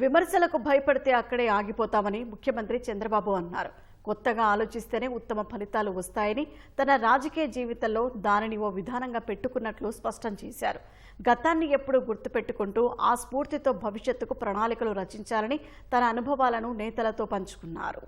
విమర్శలకు భయపడితే అక్కడే ఆగిపోతామని ముఖ్యమంత్రి చంద్రబాబు అన్నారు. కొత్తగా ఆలోచిస్తేనే ఉత్తమ ఫలితాలు వస్తాయని తన రాజకీయ జీవితంలో దానిని ఓ విధానంగా పెట్టుకున్నట్లు స్పష్టం చేశారు. గతాన్ని ఎప్పుడూ గుర్తుపెట్టుకుంటూ ఆ స్ఫూర్తితో భవిష్యత్తుకు ప్రణాళికలు రచించాలని తన అనుభవాలను నేతలతో పంచుకున్నారు.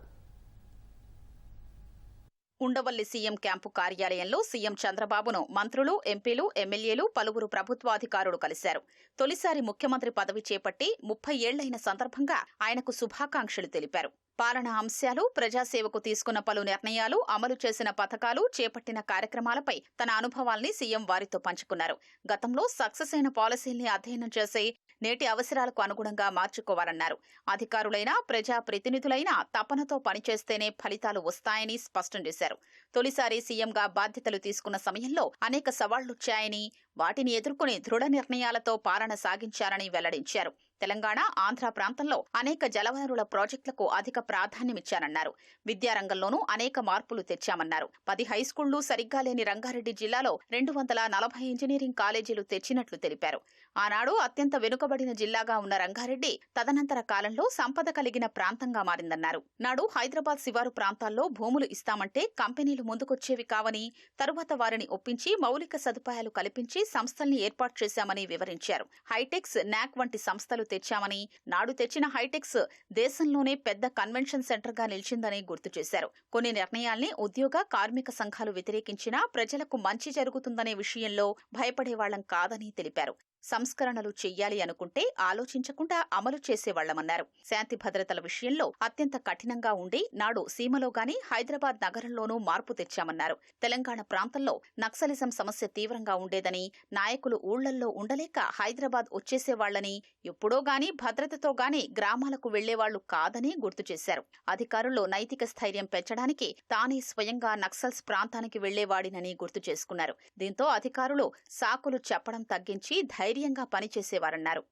ఉండవల్లి సీఎం క్యాంపు కార్యాలయంలో సీఎం చంద్రబాబును మంత్రులు ఎంపీలు ఎమ్మెల్యేలు పలువురు ప్రభుత్వాధికారులు కలిశారు. తొలిసారి ముఖ్యమంత్రి పదవి చేపట్టి ముప్పై ఏళ్ళైన సందర్భంగా ఆయనకు శుభాకాంక్షలు తెలిపారు. పాలనా అంశాలు ప్రజాసేవకు తీసుకున్న పలు నిర్ణయాలు అమలు చేసిన పథకాలు చేపట్టిన కార్యక్రమాలపై తన అనుభవాల్ని సీఎం వారితో పంచుకున్నారు. గతంలో సక్సెస్ అయిన పాలసీల్ని అధ్యయనం చేసి నేటి అవసరాలకు అనుగుణంగా మార్చుకోవాలన్నారు. అధికారులైనా ప్రజా ప్రతినిధులైనా తపనతో పనిచేస్తేనే ఫలితాలు వస్తాయని స్పష్టం చేశారు. తొలిసారి సీఎంగా బాధ్యతలు తీసుకున్న సమయంలో అనేక సవాళ్ళొచ్చాయని వాటిని ఎదుర్కొని దృఢ నిర్ణయాలతో పాలన సాగించారని వెల్లడించారు. తెలంగాణ ఆంధ్ర ప్రాంతంలో అనేక జలవనరుల ప్రాజెక్టులకు అధిక ప్రాధాన్యమిచ్చారన్నారు. విద్యారంగంలోనూ అనేక మార్పులు తెచ్చామన్నారు. పది హైస్కూళ్ళు సరిగ్గా లేని రంగారెడ్డి జిల్లాలో రెండు వందల నలభై ఇంజనీరింగ్ కాలేజీలు తెచ్చినట్లు తెలిపారు. ఆనాడు అత్యంత వెనుకబడిన జిల్లాగా ఉన్న రంగారెడ్డి తదనంతర కాలంలో సంపద కలిగిన ప్రాంతంగా మారిందన్నారు. నాడు హైదరాబాద్ శివారు ప్రాంతాల్లో భూములు ఇస్తామంటే కంపెనీలు ముందుకొచ్చేవి కావని తరువాత వారిని ఒప్పించి మౌలిక సదుపాయాలు కల్పించి సంస్థల్ని ఏర్పాటు చేశామని వివరించారు. హైటెక్స్ నాక్ వంటి సంస్థలు తెచ్చామని నాడు తెచ్చిన హైటెక్స్ దేశంలోనే పెద్ద కన్వెన్షన్ సెంటర్గా నిలిచిందని గుర్తు చేశారు. కొన్ని నిర్ణయాల్ని ఉద్యోగ కార్మిక సంఘాలు వ్యతిరేకించినా ప్రజలకు మంచి జరుగుతుందనే విషయంలో భయపడేవాళ్ళం కాదని తెలిపారు. సంస్కరణలు చెయ్యాలి అనుకుంటే ఆలోచించకుండా అమలు చేసేవాళ్ళమన్నారు. శాంతి భద్రతల విషయంలో అత్యంత కఠినంగా ఉండి నాడు సీమలో గాని హైదరాబాద్ నగరంలోనూ మార్పు తెచ్చామన్నారు. తెలంగాణ ప్రాంతంలో నక్సలిజం సమస్య తీవ్రంగా ఉండేదని నాయకులు ఊళ్ళల్లో ఉండలేక హైదరాబాద్ వచ్చేసేవాళ్ళని ఎప్పుడో గాని భద్రతతో గాని గ్రామాలకు వెళ్ళేవాళ్ళు కాదని గుర్తు చేశారు. అధికారుల్లో నైతిక స్థైర్యం పెంచడానికి తానే స్వయంగా నక్సల్స్ ప్రాంతానికి వెళ్ళేవాడినని గుర్తు చేసుకున్నారు. దీంతో అధికారులు సాకులు చెప్పడం తగ్గించి ధైర్యం ధైర్యంగా పనిచేసేవారన్నారు.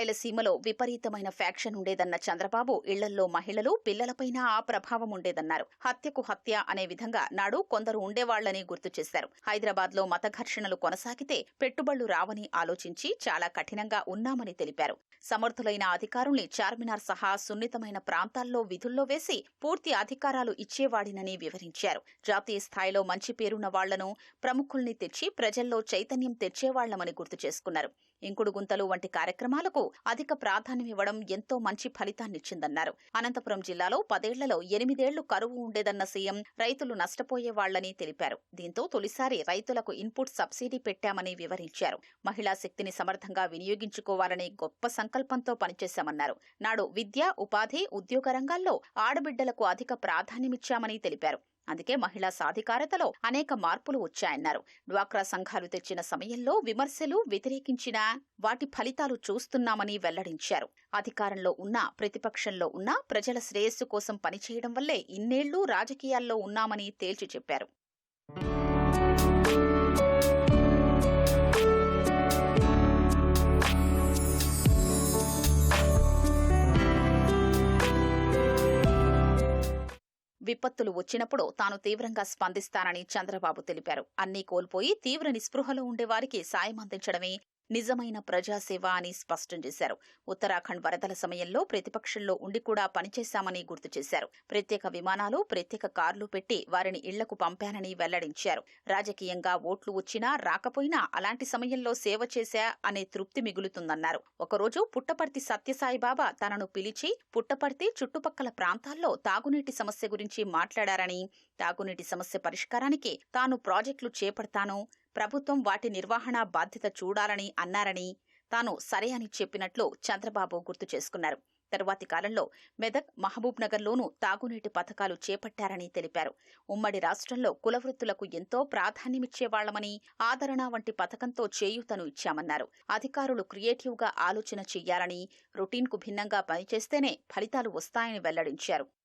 రాయలసీమలో విపరీతమైన ఫ్యాక్షన్ ఉండేదన్న చంద్రబాబు ఇళ్ళల్లో మహిళలు పిల్లలపైన ఆ ప్రభావం ఉండేదన్నారు. హత్యకు హత్య అనే విధంగా నాడు కొందరు ఉండేవాళ్ళని గుర్తు చేశారు. హైదరాబాద్లో మత ఘర్షణలు కొనసాగితే పెట్టుబడులు రావని ఆలోచించి చాలా కఠినంగా ఉన్నామని తెలిపారు. సమర్థులైన అధికారుల్ని చార్మినార్ సహా సున్నితమైన ప్రాంతాల్లో విధుల్లో వేసి పూర్తి అధికారాలు ఇచ్చేవాడినని వివరించారు. జాతీయ స్థాయిలో మంచి పేరున్న వాళ్ళను ప్రముఖుల్ని తెచ్చి ప్రజల్లో చైతన్యం తెచ్చేవాళ్ళమని గుర్తు చేసుకున్నారు. ఇంకుడు గుంతలు వంటి కార్యక్రమాలకు అధిక ప్రాధాన్యమివ్వడం ఎంతో మంచి ఫలితాన్నిచ్చిందన్నారు. అనంతపురం జిల్లాలో పదేళ్ళలో ఎనిమిదేళ్ళు కరువు ఉండేదన్న సీఎం రైతులు నష్టపోయేవాళ్ళని తెలిపారు. దీంతో తొలిసారి రైతులకు ఇన్పుట్ సబ్సిడీ పెట్టామని వివరించారు. మహిళా శక్తిని సమర్థంగా వినియోగించుకోవాలని గొప్ప సంకల్పంతో పనిచేశామన్నారు. నాడు విద్య ఉపాధి ఉద్యోగ రంగాల్లో ఆడబిడ్డలకు అధిక ప్రాధాన్యమిచ్చామని తెలిపారు. అందుకే మహిళా సాధికారతలో అనేక మార్పులు వచ్చాయన్నారు. డ్వాక్రా సంఘాలు తెచ్చిన సమయంలో విమర్శలు వ్యతిరేకించినా వాటి ఫలితాలు చూస్తున్నామని వెల్లడించారు. అధికారంలో ఉన్నా ప్రతిపక్షంలో ఉన్నా ప్రజల శ్రేయస్సు కోసం పనిచేయడం వల్లే ఇన్నేళ్ళు రాజకీయాల్లో ఉన్నామని తేల్చి చెప్పారు. విపత్తులు వచ్చినప్పుడు తాను తీవ్రంగా స్పందిస్తానని చంద్రబాబు తెలిపారు. అన్నీ కోల్పోయి తీవ్ర నిస్పృహలో ఉండేవారికి సాయం అందించడమే నిజమైన ప్రజాసేవ అని స్పష్టం చేశారు. ఉత్తరాఖండ్ వరదల సమయంలో ప్రతిపక్షంలో ఉండి కూడా పనిచేశామని గుర్తు చేశారు. ప్రత్యేక విమానాలు ప్రత్యేక కార్లు పెట్టి వారిని ఇళ్ళకు పంపానని వెల్లడించారు. రాజకీయంగా ఓట్లు వచ్చినా రాకపోయినా అలాంటి సమయంలో సేవ చేశా అనే తృప్తి మిగులుతుందన్నారు. ఒకరోజు పుట్టపర్తి సత్యసాయిబాబా తనను పిలిచి పుట్టపర్తి చుట్టుపక్కల ప్రాంతాల్లో తాగునీటి సమస్య గురించి మాట్లాడారని తాగునీటి సమస్య పరిష్కారానికి తాను ప్రాజెక్టులు చేపడతాను ప్రభుత్వం వాటి నిర్వహణ బాధ్యత చూడాలని అన్నారని తాను సరే అని చెప్పినట్లు చంద్రబాబు గుర్తు చేసుకున్నారు. తరువాతి కాలంలో మెదక్ మహబూబ్ నగర్లోనూ తాగునీటి పథకాలు చేపట్టారని తెలిపారు. ఉమ్మడి రాష్ట్రంలో కులవృత్తులకు ఎంతో ప్రాధాన్యమిచ్చేవాళ్ళమని ఆదరణ వంటి పథకంతో చేయూతను ఇచ్చామన్నారు. అధికారులు క్రియేటివ్గా ఆలోచన చెయ్యాలని రొటీన్కు భిన్నంగా పనిచేస్తేనే ఫలితాలు వస్తాయని వెల్లడించారు.